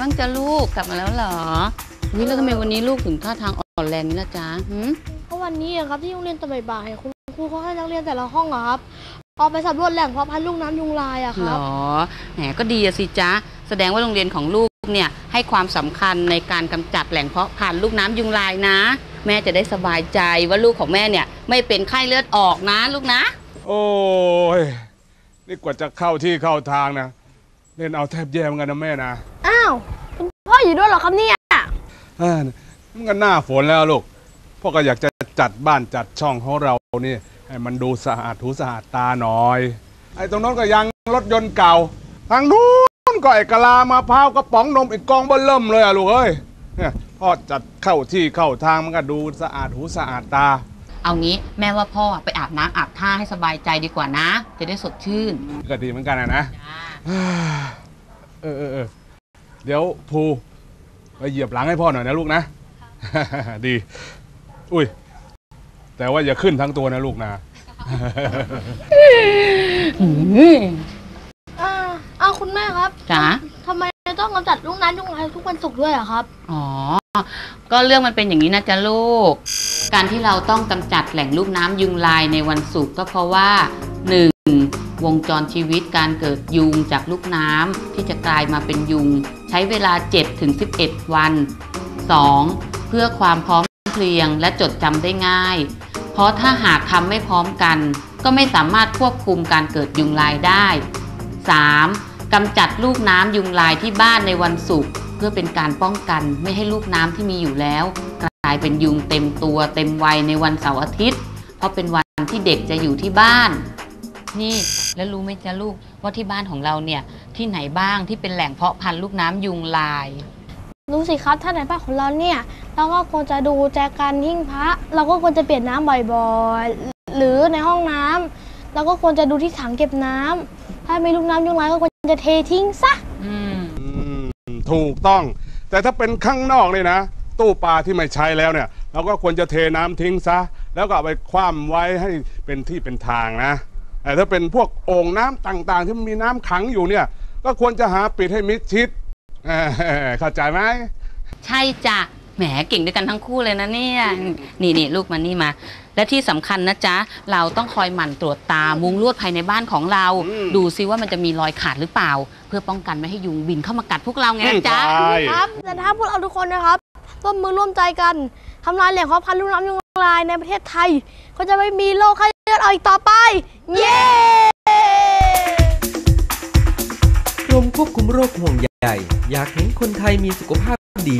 บ้างจ๊ะลูกกลับมาแล้วเหรอวิแล้วทำไมวันนี้ลูกถึงท่าทางอ่อนแรงนี่ล่ะจ๊ะหืมเพราะวันนี้อะครับที่โรงเรียนตอนบ่ายๆคุณครูเขาให้นักเรียนแต่ละห้องอะครับออกไปสำรวจแหล่งเพาะพันธุ์ลูกน้ำยุงลายอะคเหรรับ อแหมก็ดีอะสิจ๊ะแสดงว่าโรงเรียนของลูกเนี่ยให้ความสำคัญในการกำจัดแหล่งเพาะพันธุ์ลูกน้ำยุงลายนะ แม่จะได้สบายใจว่าลูกของแม่เนี่ยไม่เป็นไข้เลือดออกนะลูกนะ โอ้ย นี่กว่าจะเข้าที่เข้าทางนะ เล่นเอาแทบแย่เหมือนกันนะแม่นะอ้าว คุณพ่ออยู่ด้วยเหรอครับเนี่ยเออมันก็หน้าฝนแล้วลูก พ่อก็อยากจะจัดบ้านจัดช่องของเรานี่ให้มันดูสะอาดหูสะอาดตาหน่อย ไอ้ตรงนั้นก็ยังรถยนต์เก่า ทางนู้นก็ไอ้กะลามะพร้าวกระป๋องนมอีกกองเบิ้ลเริ่มเลยอะลูกเอ้ยเนี่ยพ่อจัดเข้าที่เข้าทางมันก็ดูสะอาดหูสะอาดตา เอางี้แม่ว่าพ่อไปอาบน้ำอาบท่าให้สบายใจดีกว่านะ จะได้สดชื่น ก็ดีเหมือนกันนะนะ เออเออเออ เดี๋ยวภูไปเหยียบหลังให้พ่อหน่อยนะลูกนะ ดี อุ้ย แต่ว่าอย่าขึ้นทั้งตัวนะลูกนะอ้าวอ้าวคุณแม่ครับจ๋า ทำไมต้องกำจัดลูกน้ำยุงลายทุกวันศุกร์ด้วยอะครับ อ๋อ ก็เรื่องมันเป็นอย่างนี้นะจ๊ะลูก การที่เราต้องกำจัดแหล่งลูกน้ำยุงลายในวันศุกร์ก็เพราะว่า 1. วงจรชีวิตการเกิดยุงจากลูกน้ำที่จะกลายมาเป็นยุงใช้เวลา 7-11 วัน 2. เพื่อความพร้อมเพรียงและจดจำได้ง่าย เพราะถ้าหากทำไม่พร้อมกัน ก็ไม่สามารถควบคุมการเกิดยุงลายได้ 3. กำจัดลูกน้ำยุงลายที่บ้านในวันศุกร์เพื่อเป็นการป้องกันไม่ให้ลูกน้ำที่มีอยู่แล้ว กลายเป็นยุงเต็มตัวเต็มวัยในวันเสาร์อาทิตย์ เพราะเป็นวันที่เด็กจะอยู่ที่บ้าน นี่แล้วรู้ไหมจ๊ะลูกว่าที่บ้านของเราเนี่ยที่ไหนบ้างที่เป็นแหล่งเพาะพันธุ์ลูกน้ำยุงลาย รู้สิครับถ้าในบ้านของเราเนี่ย เราก็ควรจะดูแจกันหิ้งพระ เราก็ควรจะเปลี่ยนน้ำบ่อยๆ หรือในห้องน้ำเราก็ควรจะดูที่ถังเก็บน้ำถ้ามีลูกน้ำยุงลายก็ควรจะเททิ้งซะ อืม อืมถูกต้อง แต่ถ้าเป็นข้างนอกเลยนะ ตู้ปลาที่ไม่ใช้แล้วเนี่ย เราก็ควรจะเทน้ำทิ้งซะ แล้วก็เอาไปคว่ำไว้ให้เป็นที่เป็นทางนะ แต่ถ้าเป็นพวกโอ่งน้ำต่างๆ ที่มีน้ำขังอยู่เนี่ย ก็ควรจะหาปิดให้มิดชิดเอ่อเข้าใจไหมใช่จ้ะแหมเก่งด้วยกันทั้งคู่เลยนะเนี่ย นี่นี่ลูกมานี่มา และที่สำคัญนะจ๊ะ เราต้องคอยหมั่นตรวจตามุงลวดภายในบ้านของเราอืมดูซิว่ามันจะมีรอยขาดหรือเปล่า เพื่อป้องกันไม่ให้ยุงบินเข้ามากัดพวกเราไงนะจ๊ะใช่ครับแต่ถ้าพวกเราทุกคนนะครับร่วมมือร่วมใจกันทำลายแหล่งเพาะพันธุ์ลูกน้ำยุง ลายในประเทศไทย ก็จะไม่มีโรคไข้เลือดออกอีกต่อไป เย้กรมควบคุมโรคห่วงใยอยากเห็นคนไทยมีสุขภาพดี